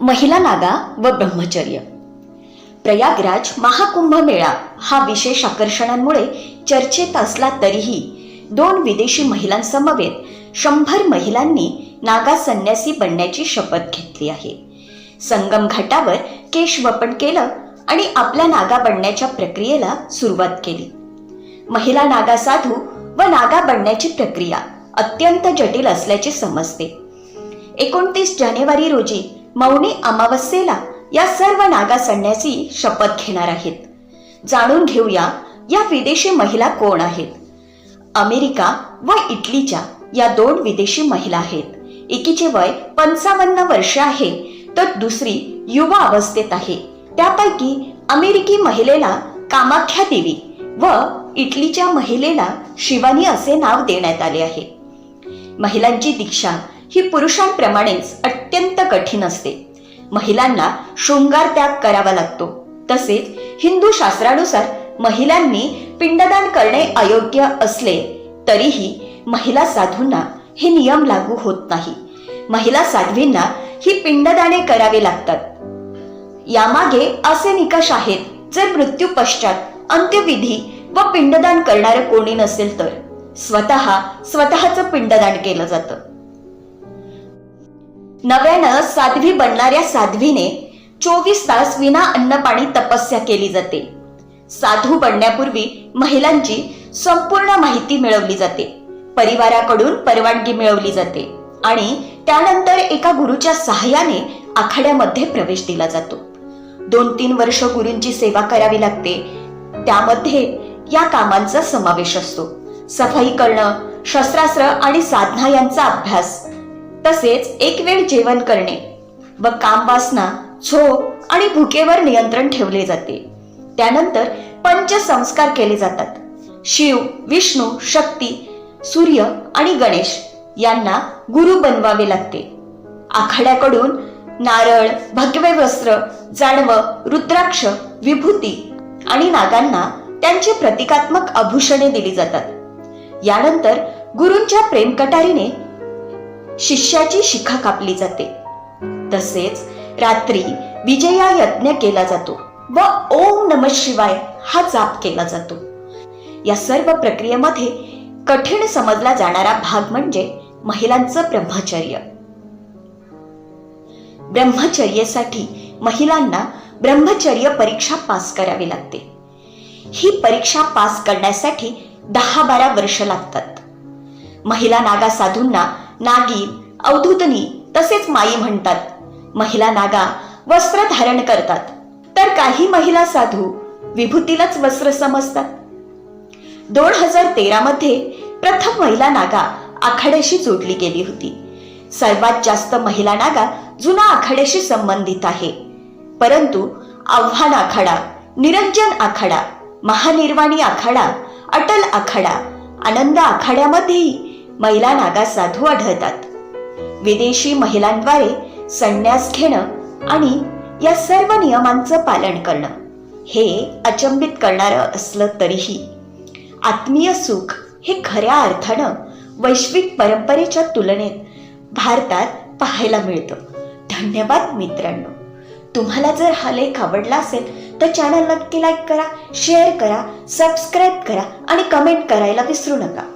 महिला नागा व ब्रह्मचर्य. प्रयागराज महाकुंभ मेळा हा विशेष आकर्षणांमुळे चर्चेत असला तरीही दोन विदेशी महिलांसमवेत शंभर महिलांनी नागा संन्यासी बनण्याची शपथ घेतली आहे. संगम घाटावर केश केलं आणि आपल्या नागा बनण्याच्या प्रक्रियेला सुरुवात केली. महिला नागा साधू व नागा बनण्याची प्रक्रिया अत्यंत जटिल असल्याचे समजते. एकोणतीस जानेवारी रोजी मौनी अमावस्येला या सर्व नागा संन्यासी शपथ घेणार आहेत. जाणून घेऊया या विदेशी महिला कोण आहेत. अमेरिका व इटलीच्या या दोन विदेशी महिला आहेत. एकीचे वय पंचावन्न वर्ष आहे तर दुसरी युवा अवस्थेत आहे. त्यापैकी अमेरिकी महिलेला कामाख्या देवी व इटलीच्या महिलेला शिवानी असे नाव देण्यात आले आहे. महिलांची दीक्षा ही पुरुषांप्रमाणेच अत्यंत कठीण असते. महिलांना शृंगार त्याग करावा लागतो. तसेच हिंदू शास्त्रानुसार महिलांनी पिंडदान करणे अयोग्य असले तरीही महिला साधूंना हे नियम लागू होत नाही. महिला साध्वींना ही पिंडदाने करावी लागतात. यामागे असे निकष आहेत जर मृत्यू पश्चात अंत्यविधी व पिंडदान करणारं कोणी नसेल तर. स्वतः स्वतःचं पिंडदान केलं जातं. नव्यानं साध्वी बनणाऱ्या साध्वीने चोवीस तास विना अन्न पाणी तपस्या केली जाते. साधू बनण्यापूर्वी महिलांची संपूर्ण माहिती मिळवली जाते. परिवाराकडून परवानगी मिळवली जाते आणि त्यानंतर एका गुरुच्या सहाय्याने आखाड्यामध्ये प्रवेश दिला जातो. दोन तीन वर्ष गुरूंची सेवा करावी लागते. त्यामध्ये या कामांचा समावेश असतो. सफाई करणं शस्त्रास्त्र आणि साधना यांचा अभ्यास तसेच एक वेळ जेवण करणे व काम वासना झोप आणि भुकेवर नियंत्रण ठेवले जाते. त्यानंतर पंचसंस्कार केले जातात. शिव विष्णू शक्ती सूर्य आणि गणेश यांना गुरु बनवावे लागते. आखाड्याकडून नारळ भगवे वस्त्र जाणवं रुद्राक्ष विभूती आणि नागांना त्यांचे प्रतिकात्मक आभूषणे दिली जातात. यानंतर गुरूंच्या प्रेमकटारीने शिष्याची शिखा कापली जाते. तसेच रात्री विजया यज्ञ केला जातो व ओम नम शिवाय हा जाप केला जातो. या सर्व प्रक्रियेमध्ये कठीण समजला जाणारा भाग म्हणजे महिलांचं ब्रह्मचर्य. ब्रह्मचर्येसाठी महिलांना ब्रह्मचर्य परीक्षा पास करावी लागते. ही परीक्षा पास करण्यासाठी दहा बारा वर्ष लागतात. महिला नागा साधूंना नागी अवधूतनी तसेच माई म्हणतात. महिला नागा वस्त्र धारण करतात. तर काही महिला साधू विभूतीलाच वस्त्र समजतात. दोन हजार तेरा मध्ये प्रथम महिला नागा आखाड्याशी जोडली गेली होती. सर्वात जास्त महिला नागा जुना आखाड्याशी संबंधित आहे. परंतु आव्हान आखाडा निरंजन आखाडा महानिर्वाणी आखाडा अटल आखाडा आनंद आखाड्यामध्येही महिला नागा साधू आढळतात. विदेशी महिलांद्वारे संन्यास घेणं आणि या सर्व नियमांचं पालन करणं हे अचंबित करणारं असलं तरीही आत्मीय सुख हे खऱ्या अर्थानं वैश्विक परंपरेच्या तुलनेत भारतात पाहायला मिळतं. धन्यवाद मित्रांनो. तुम्हाला जर हा लेख आवडला असेल तर चॅनल नक्की लाईक करा शेअर करा सबस्क्राईब करा आणि कमेंट करायला विसरू नका.